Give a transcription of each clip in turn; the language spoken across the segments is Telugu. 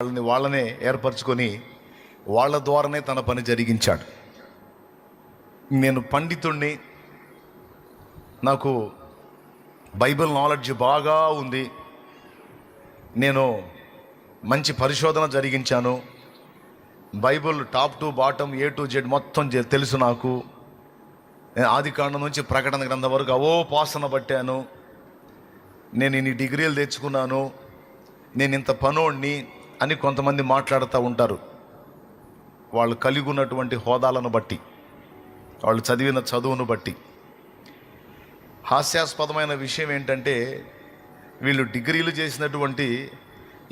వాళ్ళని వాళ్ళనే ఏర్పరచుకొని వాళ్ళ ద్వారానే తన పని జరిగించాడు. నేను పండితుణ్ణి నాకు బైబిల్ నాలెడ్జ్ బాగా ఉంది. నేను మంచి పరిశోధన జరిగించాను. Bible top to bottom A to Z మొత్తం తెలుసు నాకు. నేను ఆది కాండం నుంచి ప్రకటన గ్రంథం వరకు అవో పాసన పట్టాను. నేను ఇన్ని డిగ్రీలు తెచ్చుకున్నాను. నేను ఇంత పనోడిని. అని కొంతమంది మాట్లాడుతూ ఉంటారు. వాళ్ళు కలిగి ఉన్నటువంటి హోదాలను బట్టి వాళ్ళు చదివిన చదువును బట్టి. హాస్యాస్పదమైన విషయం ఏంటంటే వీళ్ళు డిగ్రీలు చేసినటువంటి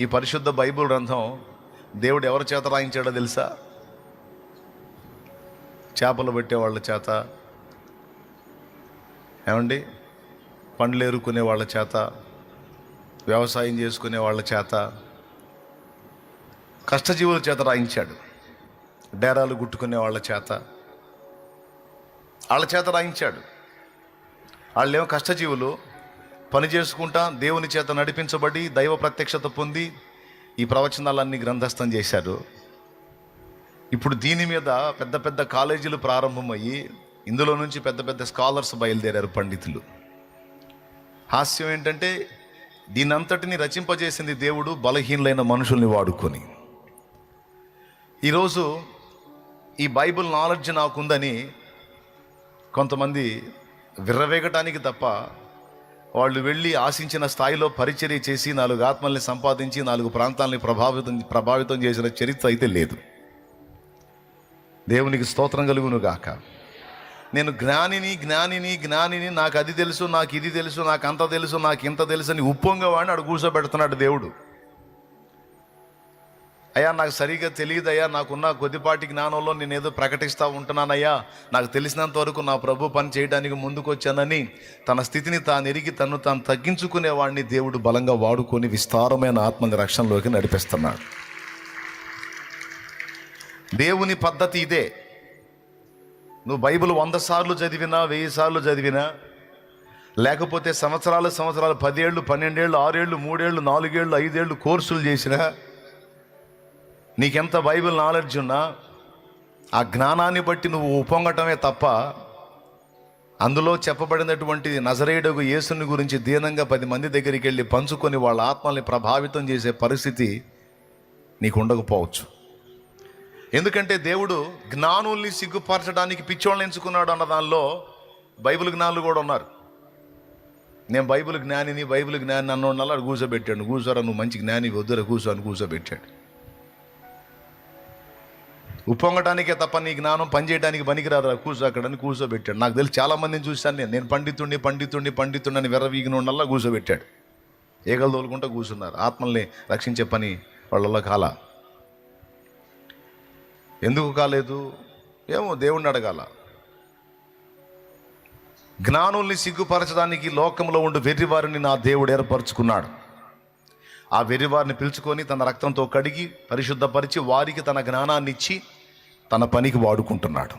ఈ పరిశుద్ధ బైబిల్ గ్రంథం దేవుడు ఎవరి చేత రాయించాడో తెలుసా? చేపలు పెట్టే వాళ్ళ చేత. ఏమండి? పండ్లు ఏరుకునే వాళ్ళ చేత. వ్యవసాయం చేసుకునే వాళ్ళ చేత. కష్టజీవుల చేత రాయించాడు. డేరాలు గుట్టుకునే వాళ్ళ చేత. వాళ్ళ చేత రాయించాడు. వాళ్ళేమో కష్టజీవులు. పని చేసుకుంటా దేవుని చేత నడిపించబడి దైవ ప్రత్యక్షత పొంది ఈ ప్రవచనాలన్నీ గ్రంథస్థం చేశారు. ఇప్పుడు దీని మీద పెద్ద పెద్ద కాలేజీలు ప్రారంభమయ్యి ఇందులో నుంచి పెద్ద పెద్ద స్కాలర్స్ బయలుదేరారు పండితులు. హాస్యం ఏంటంటే దీనంతటిని రచింపజేసింది దేవుడు బలహీనులైన మనుషుల్ని వాడుకొని. ఈరోజు ఈ బైబిల్ నాలెడ్జ్ నాకుందని కొంతమంది విర్రవేగటానికి తప్ప వాళ్ళు వెళ్ళి ఆశించిన స్థాయిలో పరిచర్య చేసి నాలుగు ఆత్మల్ని సంపాదించి నాలుగు ప్రాంతాలని ప్రభావితం ప్రభావితం చేసిన చరిత్ర అయితే లేదు. దేవునికి స్తోత్రం కలుగును గాక నేను జ్ఞానిని జ్ఞానిని జ్ఞానిని నాకు అది తెలుసు నాకు ఇది తెలుసు నాకు అంత తెలుసు నాకు ఇంత తెలుసు అని ఉప్పొంగవాడిని అడు కూర్చోబెడుతున్నాడు దేవుడు. అయ్యా నాకు సరిగా తెలియదయ్యా నాకున్న కొద్దిపాటి జ్ఞానంలో నేను ఏదో ప్రకటిస్తూ ఉంటున్నానయ్యా. నాకు తెలిసినంత వరకు నా ప్రభు పని చేయడానికి ముందుకొచ్చానని తన స్థితిని తాను ఎరిగి తను తాను తగ్గించుకునేవాడిని దేవుడు బలంగా వాడుకొని విస్తారమైన ఆత్మని రక్షణలోకి నడిపిస్తున్నాడు. దేవుని పద్ధతి ఇదే. నువ్వు బైబిల్ వంద సార్లు చదివినా వెయ్యి సార్లు చదివినా లేకపోతే సంవత్సరాలు సంవత్సరాలు పదేళ్ళు పన్నెండేళ్ళు ఆరేళ్ళు మూడేళ్ళు నాలుగేళ్ళు ఐదేళ్ళు కోర్సులు చేసినా నీకెంత బైబిల్ నాలెడ్జ్ ఉన్నా ఆ జ్ఞానాన్ని బట్టి నువ్వు ఉప్పొంగటమే తప్ప అందులో చెప్పబడినటువంటి నజరేయుడగు యేసుని గురించి దీనంగా పది మంది దగ్గరికి వెళ్ళి పంచుకొని వాళ్ళ ఆత్మల్ని ప్రభావితం చేసే పరిస్థితి నీకు ఉండకపోవచ్చు ఎందుకంటే దేవుడు జ్ఞానుల్ని సిగ్గుపరచడానికి పిచ్చోళ్ళని ఎంచుకున్నాడు అన్న దానిలో బైబిల్ జ్ఞానులు కూడా ఉన్నారు. నేను బైబిల్ జ్ఞానిని బైబిల్ జ్ఞాని అన్నోళ్ళ కూర్చోబెట్టాడు. కూర్చోరా నువ్వు మంచి జ్ఞాని వద్దురా కూర్చో అని కూర్చోబెట్టాడు. ఉప్పొంగటానికే తప్ప నీ జ్ఞానం పనిచేయడానికి పనికిరాదు కూర్చో అక్కడని కూర్చోబెట్టాడు. నాకు తెలిసి చాలా మందిని చూశాను నేను. నేను పండితుడిని పండితుడిని పండితుండని అని విర్రవీగినోళ్ళల్లా కూర్చోబెట్టాడు. ఏగలు తోలుకుంటూ కూర్చున్నారు. ఆత్మల్ని రక్షించే పని వాళ్ళలో కాల. ఎందుకు కాలేదు? ఏమో దేవుణ్ణి అడగాల. జ్ఞానుల్ని సిగ్గుపరచడానికి లోకంలో ఉండు వెర్రివారిని నా దేవుడు ఏర్పరచుకున్నాడు. ఆ వెర్రివారిని పిలుచుకొని తన రక్తంతో కడిగి పరిశుద్ధపరిచి వారికి తన జ్ఞానాన్ని ఇచ్చి తన పనికి వాడుకుంటున్నాడు.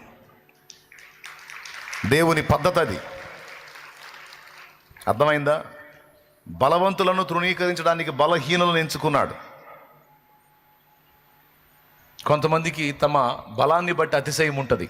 దేవుని పద్ధతి అది. అర్థమైందా? బలవంతులను తృణీకరించడానికి బలహీనులను ఎంచుకున్నాడు. కొంతమందికి తమ బలాన్ని బట్టి అతిశయం ఉంటుంది.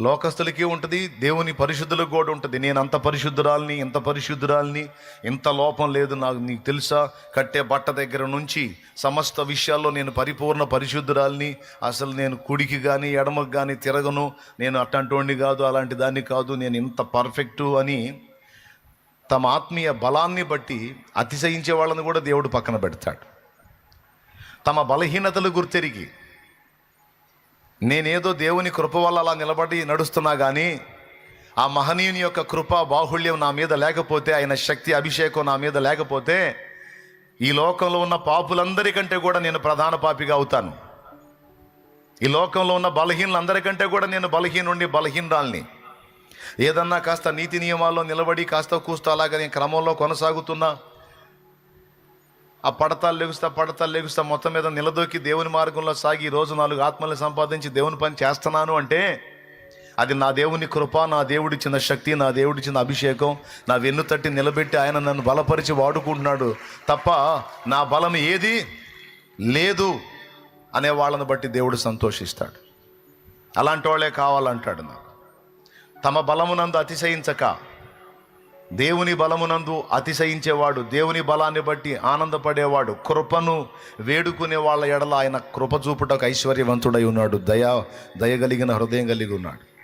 లోకస్తులకి ఉంటుంది దేవుని పరిశుద్ధులకు కూడా ఉంటుంది. నేను అంత పరిశుద్ధురాల్ని ఇంత పరిశుద్ధురాల్ని ఇంత లోపం లేదు నాకు నీకు తెలుసా? కట్టే బట్ట దగ్గర నుంచి సమస్త విషయాల్లో నేను పరిపూర్ణ పరిశుద్ధురాల్ని. అసలు నేను కుడికి కానీ ఎడమకు కానీ తిరగను. నేను అట్టంటోండి కాదు అలాంటి దాన్ని కాదు. నేను ఇంత పర్ఫెక్టు అని తమ ఆత్మీయ బలాన్ని బట్టి అతిశయించే వాళ్ళని కూడా దేవుడు పక్కన పెడతాడు. తమ బలహీనతలు గుర్తెరిగి నేనేదో దేవుని కృప వల్ల అలా నిలబడి నడుస్తున్నా కానీ ఆ మహనీయుని యొక్క కృప బాహుళ్యం నా మీద లేకపోతే ఆయన శక్తి అభిషేకం నా మీద లేకపోతే ఈ లోకంలో ఉన్న పాపులందరికంటే కూడా నేను ప్రధాన పాపిగా అవుతాను. ఈ లోకంలో ఉన్న బలహీనులందరికంటే కూడా నేను బలహీనుండి బలహీనరాల్ని. ఏదన్నా కాస్త నీతి నియమాల్లో నిలబడి కాస్త కూస్త అలాగ నేను క్రమంలో కొనసాగుతున్నా. ఆ పడతాలు లెగుస్తా పడతాలు లెగుస్తా మొత్తం మీద నిలదొక్కి దేవుని మార్గంలో సాగి ఈ రోజు నాలుగు ఆత్మల్ని సంపాదించి దేవుని పని చేస్తున్నాను అంటే అది నా దేవుని కృప నా దేవుడిచ్చిన శక్తి నా దేవుడిచ్చిన అభిషేకం నా వెన్ను తట్టి నిలబెట్టి ఆయన నన్ను బలపరిచి వాడుకుంటున్నాడు తప్ప నా బలం ఏది లేదు అనే వాళ్ళని బట్టి దేవుడు సంతోషిస్తాడు. అలాంటి వాళ్ళే కావాలంటాడు నాకు. తమ బలమునందు అతిశయించక దేవుని బలమునందు అతిశయించేవాడు దేవుని బలాన్ని బట్టి ఆనందపడేవాడు కృపను వేడుకునే వాళ్ళ ఎడల ఆయన కృప చూపుటకు ఐశ్వర్యవంతుడై ఉన్నాడు దయ దయగలిగిన హృదయం కలిగి ఉన్నాడు.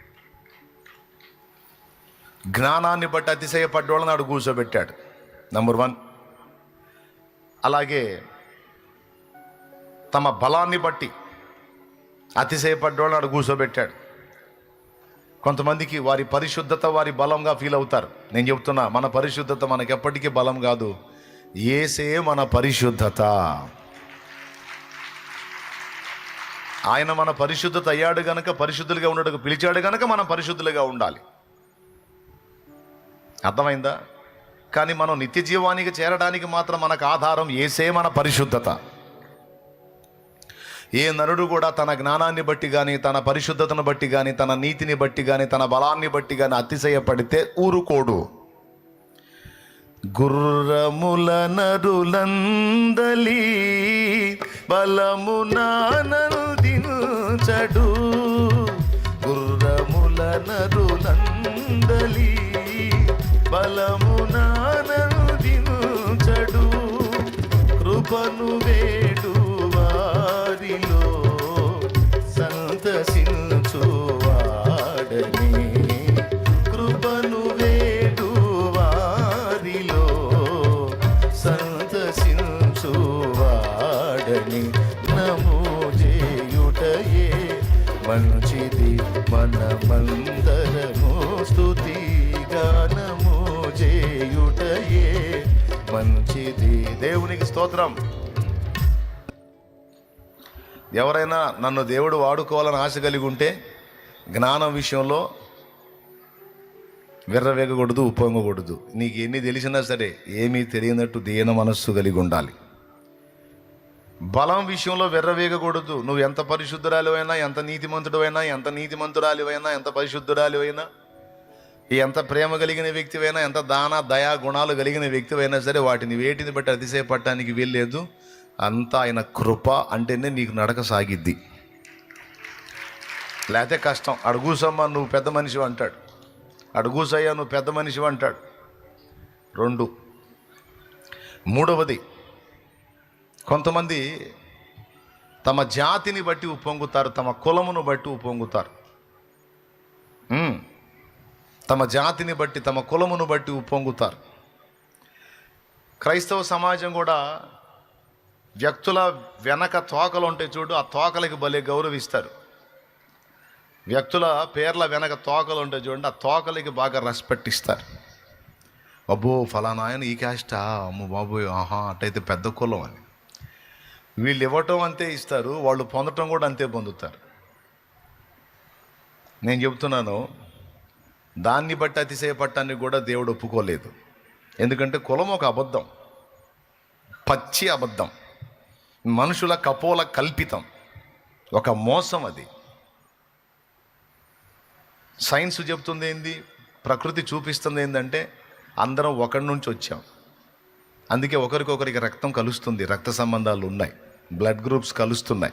జ్ఞానాన్ని బట్టి అతిశయపడ్డోళ్ళని నాడు కూర్చోబెట్టాడు. నంబర్ వన్ అలాగే తమ బలాన్ని బట్టి అతిశయపడ్డోళ్ళని నాడు కూర్చోబెట్టాడు. కొంతమందికి వారి పరిశుద్ధత వారి బలంగా ఫీల్ అవుతారు. నేను చెప్తున్నా మన పరిశుద్ధత మనకి ఎప్పటికీ బలం కాదు. ఏసే మన పరిశుద్ధత. ఆయన మన పరిశుద్ధత అయ్యాడు గనక పరిశుద్ధులుగా ఉండటకు పిలిచాడు గనక మనం పరిశుద్ధులుగా ఉండాలి. అర్థమైందా? కానీ మనం నిత్య జీవానికి చేరడానికి మాత్రం మనకు ఆధారం ఏసే మన పరిశుద్ధత. ఏ నరుడు కూడా తన జ్ఞానాన్ని బట్టి కానీ తన పరిశుద్ధతను బట్టి కానీ తన నీతిని బట్టి కానీ తన బలాన్ని బట్టి కానీ అతిశయపడితే ఊరుకోడు. గుర్రముల నరులందలి బలమునానందించడు గుర్రముల నరులందలి బలమునానందించడు కృపను వే మంచిది దేవునికి స్తోత్రం. ఎవరైనా నన్ను దేవుడు వాడుకోవాలని ఆశ కలిగి ఉంటే జ్ఞానం విషయంలో విర్రవేగకూడదు ఉప్పొంగకూడదు. నీకు ఎన్ని తెలిసినా సరే ఏమీ తెలియనట్టు దీన మనస్సు కలిగి ఉండాలి. బలం విషయంలో విర్రవేగకూడదు. నువ్వు ఎంత పరిశుద్ధురాలివైనా ఎంత నీతిమంతుడివైనా ఎంత నీతిమంతురాలివైనా ఎంత పరిశుద్ధురాలివైనా ఎంత ప్రేమ కలిగిన వ్యక్తివైనా ఎంత దాన దయా గుణాలు కలిగిన వ్యక్తివైనా సరే వాటిని వేటిని బట్టి అతిశయపడటానికి వీల్లేదు. అంతా ఆయన కృప అంటేనే నీకు నడక సాగిద్ది. లేకపోతే కష్టం. అడుగుసమ్మా నువ్వు పెద్ద మనిషి అంటాడు. అడుగుసయ్యా నువ్వు పెద్ద మనిషి అంటాడు. రెండు. మూడవది కొంతమంది తమ జాతిని బట్టి ఉప్పొంగుతారు తమ కులమును బట్టి ఉప్పొంగుతారు. తమ జాతిని బట్టి తమ కులమును బట్టి ఉప్పొంగుతారు క్రైస్తవ సమాజం కూడా వ్యక్తుల వెనక తోకలు ఉంటాయి చూడు ఆ తోకలకి భలే గౌరవిస్తారు. వ్యక్తుల పేర్ల వెనక తోకలు ఉంటాయి చూడండి ఆ తోకలకి బాగా రెస్పెక్ట్ ఇస్తారు. అబ్బో ఫలానా ఆయన ఈ క్యాస్టా అమ్మో బాబోయ్ ఆహా అటైతే పెద్ద కులం అని. వీళ్ళు ఇవ్వటం అంతే ఇస్తారు వాళ్ళు పొందటం కూడా అంతే పొందుతారు. నేను చెబుతున్నాను దాన్ని బట్టి అతిశయపట్టాన్ని కూడా దేవుడు ఒప్పుకోలేదు. ఎందుకంటే కులం ఒక అబద్ధం. పచ్చి అబద్ధం. మనుషుల కపోల కల్పితం. ఒక మోసం అది. సైన్స్ చెప్తుంది ఏంది? ప్రకృతి చూపిస్తుంది ఏంటంటే అందరం ఒకరి నుంచి వచ్చాం. అందుకే ఒకరికొకరికి రక్తం కలుస్తుంది. రక్త సంబంధాలు ఉన్నాయి. Blood groups కలుస్తున్నాయి.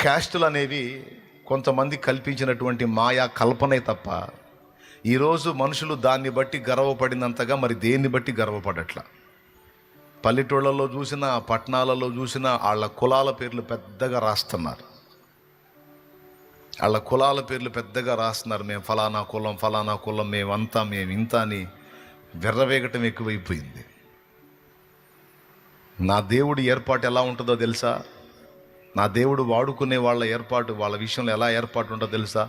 క్యాస్టులు అనేవి కొంతమంది కల్పించినటువంటి మాయా కల్పనే తప్ప ఈరోజు మనుషులు దాన్ని బట్టి గర్వపడినంతగా మరి దేన్ని బట్టి గర్వపడట్లా? పల్లెటూళ్ళలో చూసినా పట్టణాలలో చూసినా వాళ్ళ కులాల పేర్లు పెద్దగా రాస్తున్నారు. వాళ్ళ కులాల పేర్లు పెద్దగా రాస్తున్నారు. మేము ఫలానా కులం ఫలానా కులం మేమంతా మేము ఇంత అని విర్రవేగటం ఎక్కువైపోయింది. నా దేవుడి ఏర్పాటు ఎలా ఉంటుందో తెలుసా? నా దేవుడు వాడుకునే వాళ్ళ ఏర్పాటు వాళ్ళ విషయంలో ఎలా ఏర్పాటు ఉంటుందో తెలుసా?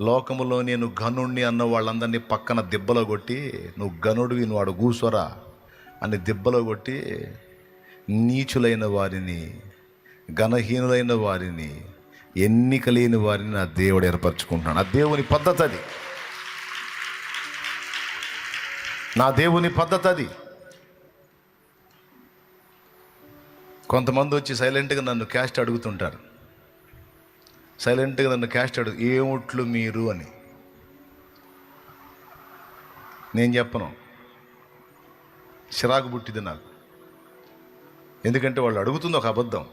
లోకములో నేను ఘనుణ్ణి అన్న వాళ్ళందరినీ పక్కన దెబ్బలో కొట్టి నువ్వు గనుడివి నువ్వు వాడు కూసోరా అని దెబ్బలో కొట్టి నీచులైన వారిని ఘనహీనులైన వారిని ఎన్నిక లేని వారిని నా దేవుడు ఏర్పరచుకుంటున్నాడు. ఆ దేవుని పద్ధతి అది. నా దేవుని పద్ధతి అది. కొంతమంది వచ్చి సైలెంట్గా నన్ను క్యాస్ట్ అడుగుతుంటారు. సైలెంట్గా నన్ను క్యాస్ట్ అడుగు ఏమిట్లు మీరు అని. నేను చెప్పను. చిరాకు పుట్టింది నాకు. ఎందుకంటే వాళ్ళు అడుగుతుంది ఒక అబద్ధం.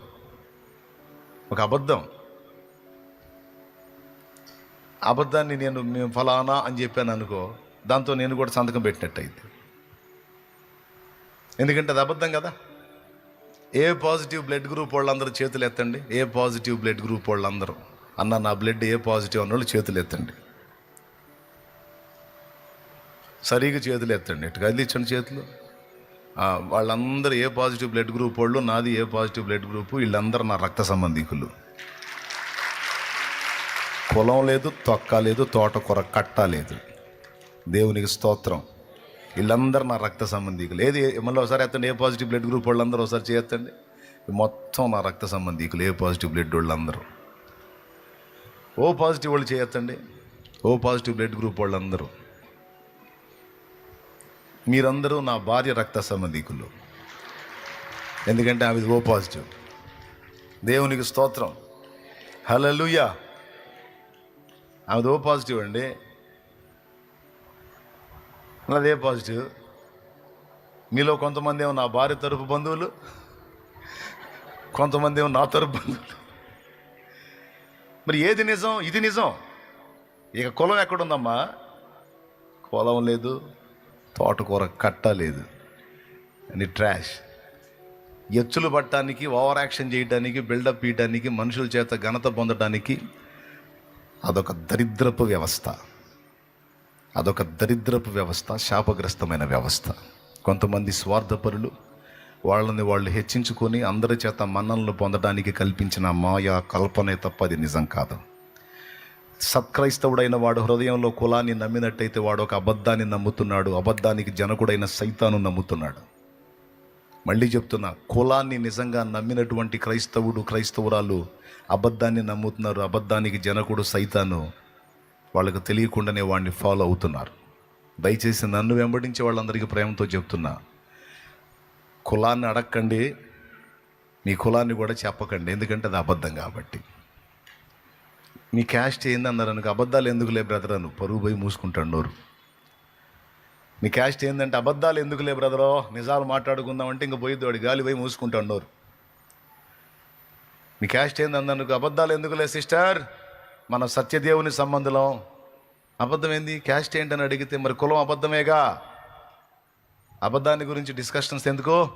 ఒక అబద్ధం. అబద్ధాన్ని నేను మేము ఫలానా అని చెప్పాను అనుకో దాంతో నేను కూడా సంతకం పెట్టినట్టు ఎందుకంటే అది అబద్ధం కదా? ఏ పాజిటివ్ బ్లడ్ గ్రూప్ వాళ్ళందరూ చేతులు ఎత్తండి? ఏ పాజిటివ్ బ్లడ్ గ్రూప్ వాళ్ళందరూ? అన్న నా బ్లడ్ ఏ పాజిటివ్ అన్న వాళ్ళు చేతులు ఎత్తండి. సరిగా చేతులు ఎత్తండి. ఇటు కదిలించండి చేతులు? వాళ్ళందరూ ఏ పాజిటివ్ బ్లడ్ గ్రూప్ వాళ్ళు నాది ఏ పాజిటివ్ బ్లడ్ గ్రూప్ వీళ్ళందరూ నా రక్త సంబంధికులు. కులం లేదు తొక్క లేదు తోటకూర కట్ట లేదు. దేవునికి స్తోత్రం. వీళ్ళందరూ నా రక్త సంబంధికులు. ఏది మళ్ళీ ఒకసారి ఎత్తండి ఏ పాజిటివ్ బ్లడ్ గ్రూప్ వాళ్ళందరూ ఒకసారి చేస్తండి మొత్తం నా రక్త సంబంధికులు ఏ పాజిటివ్ బ్లడ్ వాళ్ళందరూ. ఓ పాజిటివ్ వాళ్ళు చేయొత్తండి ఓ పాజిటివ్ బ్లడ్ గ్రూప్ వాళ్ళందరూ. మీరందరూ నా భార్య రక్త సంబంధికులు. ఎందుకంటే ఆమె ఓ పాజిటివ్ దేవునికి స్తోత్రం. హలలుయా ఆమెది ఓ పాజిటివ్ అండి. అదే పాజిటివ్. మీలో కొంతమంది ఏమో నా భార్య తరపు బంధువులు కొంతమంది ఏమో నా తరపు బంధువులు. మరి ఏది నిజం ఇది నిజం? ఇక కులం ఎక్కడుందమ్మా? కులం లేదు తోటకూర కట్ట లేదు. అని ట్రాష్ ఎచ్చులు పట్టడానికి ఓవర్ యాక్షన్ చేయడానికి బిల్డప్ ఇవ్వడానికి మనుషుల చేత ఘనత పొందడానికి అదొక దరిద్రపు వ్యవస్థ. అదొక దరిద్రపు వ్యవస్థ శాపగ్రస్తమైన వ్యవస్థ. కొంతమంది స్వార్థపరులు వాళ్ళని వాళ్ళు హెచ్చించుకొని అందరి చేత మన్ననలు పొందడానికి కల్పించిన మాయా కల్పనే తప్ప అది నిజం కాదు. సత్క్రైస్తవుడైన వాడు హృదయంలో కులాన్ని నమ్మినట్టయితే వాడు ఒక అబద్ధాన్ని నమ్ముతున్నాడు అబద్ధానికి జనకుడైన సైతాను నమ్ముతున్నాడు. మళ్ళీ చెప్తున్నా కులాన్ని నిజంగా నమ్మినటువంటి క్రైస్తవుడు క్రైస్తవురాలు అబద్ధాన్ని నమ్ముతున్నారు అబద్ధానికి జనకుడు సైతాను వాళ్ళకు తెలియకుండానే వాడిని ఫాలో అవుతున్నారు. దయచేసి నన్ను వెంబడించే వాళ్ళందరికీ ప్రేమతో చెప్తున్నా. కులాన్ని అడక్కండి మీ కులాన్ని కూడా చెప్పకండి ఎందుకంటే అది అబద్ధం కాబట్టి. మీ క్యాస్ట్ ఏంది అన్నారు అనుకో అబద్ధాలు ఎందుకులే బ్రదర్ అను పరుగు పోయి మూసుకుంటాడు నోరు. మీ క్యాస్ట్ ఏంటంటే అబద్ధాలు ఎందుకులే బ్రదరో నిజాలు మాట్లాడుకుందామంటే ఇంక పోయి వాడి గాలి పోయి మూసుకుంటాడు నోరు. మీ క్యాస్ట్ ఏంది అబద్ధాలు ఎందుకులే సిస్టర్ మన సత్యదేవుని సంబంధం అబద్ధం ఏంది క్యాస్ట్ ఏంటని అడిగితే మరి కులం అబద్ధమేగా? అబద్ధాన్ని గురించి డిస్కషన్స్ ఎందుకు?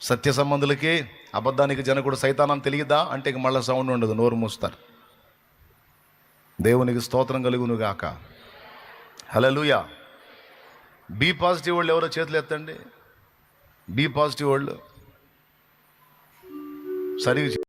సత్య సంబంధులకి అబద్ధానికి జనకుడు సైతానం తెలియదా? అంటే ఇక మళ్ళీ సౌండ్ ఉండదు నోరు మూస్తారు. దేవునికి స్తోత్రం కలుగును గాక హలలుయా బి పాజిటివ్ వాళ్ళు ఎవరో చేతులు ఎత్తండి. బి పాజిటివ్ వాళ్ళు. సరిగ్గా